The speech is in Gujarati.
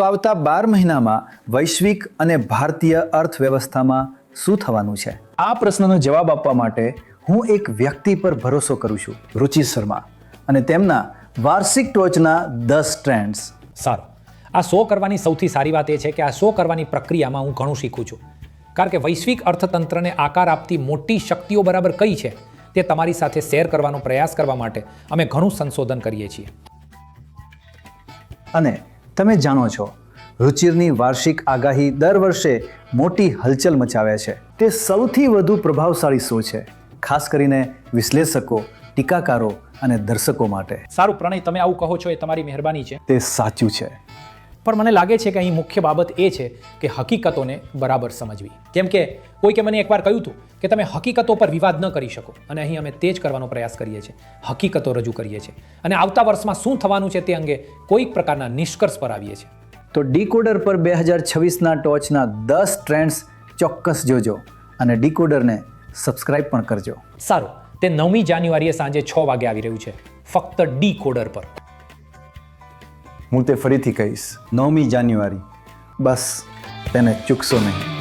તો આવતા બાર મહિનામાં વૈશ્વિક અને ભારતીય અર્થવ્યવસ્થામાં શું થવાનું છે? આ પ્રશ્નનો જવાબ આપવા માટે હું એક વ્યક્તિ પર ભરોસો કરું છું રુચિ શર્મા. અને તેમના વાર્ષિક ટોચના દસ ટ્રેન્ડ્સ. સારું. આ શો કરવાની સૌથી સારી વાત એ છે કે આ શો કરવાની પ્રક્રિયામાં હું ઘણું શીખું છું. કારણ કે વૈશ્વિક અર્થતંત્રને આકાર આપતી મોટી શક્તિઓ બરાબર કઈ છે તે તમારી સાથે શેર કરવાનો પ્રયાસ કરવા માટે અમે ઘણું સંશોધન કરીએ છીએ. અને તમે જાણો છો રુચિરની વાર્ષિક આગાહી દર વર્ષે મોટી હલચલ મચાવે છે. તે સૌથી વધુ પ્રભાવશાળી શો છે? ખાસ કરીને વિશ્લેષકો ટીકાકારો અને દર્શકો માટે. સારું પ્રણય તમે આવું કહો છો એ તમારી મહેરબાની છે. તે સાચું છે. પણ મને લાગે છે કે અહીં મુખ્ય બાબત એ છે કે હકીકતોને બરાબર સમજવી. કેમ કે કોઈકે મને એકવાર કહ્યું હતું કે તમે હકીકતો પર વિવાદ ન કરી શકો અને અહીં અમે તે જ કરવાનો પ્રયાસ કરીએ છીએ. હકીકતો રજૂ કરીએ છીએ. અને આવતા વર્ષમાં શું થવાનું છે તે અંગે કોઈક પ્રકારના નિષ્કર્ષ પર આવીએ છીએ. તો ડીકોડર પર બે હજાર છવ્વીસના ટોચના દસ ટ્રેન્ડ્સ ચોક્કસ જોજો અને ડીકોડરને સબસ્ક્રાઇબ પણ કરજો. સારું. તે નવમી જાન્યુઆરીએ સાંજે છ વાગે આવી રહ્યું છે. ફક્ત ડી કોડર પર. હું તે ફરીથી કહીશ નવમી જાન્યુઆરી બસ તેને ચૂકશો નહીં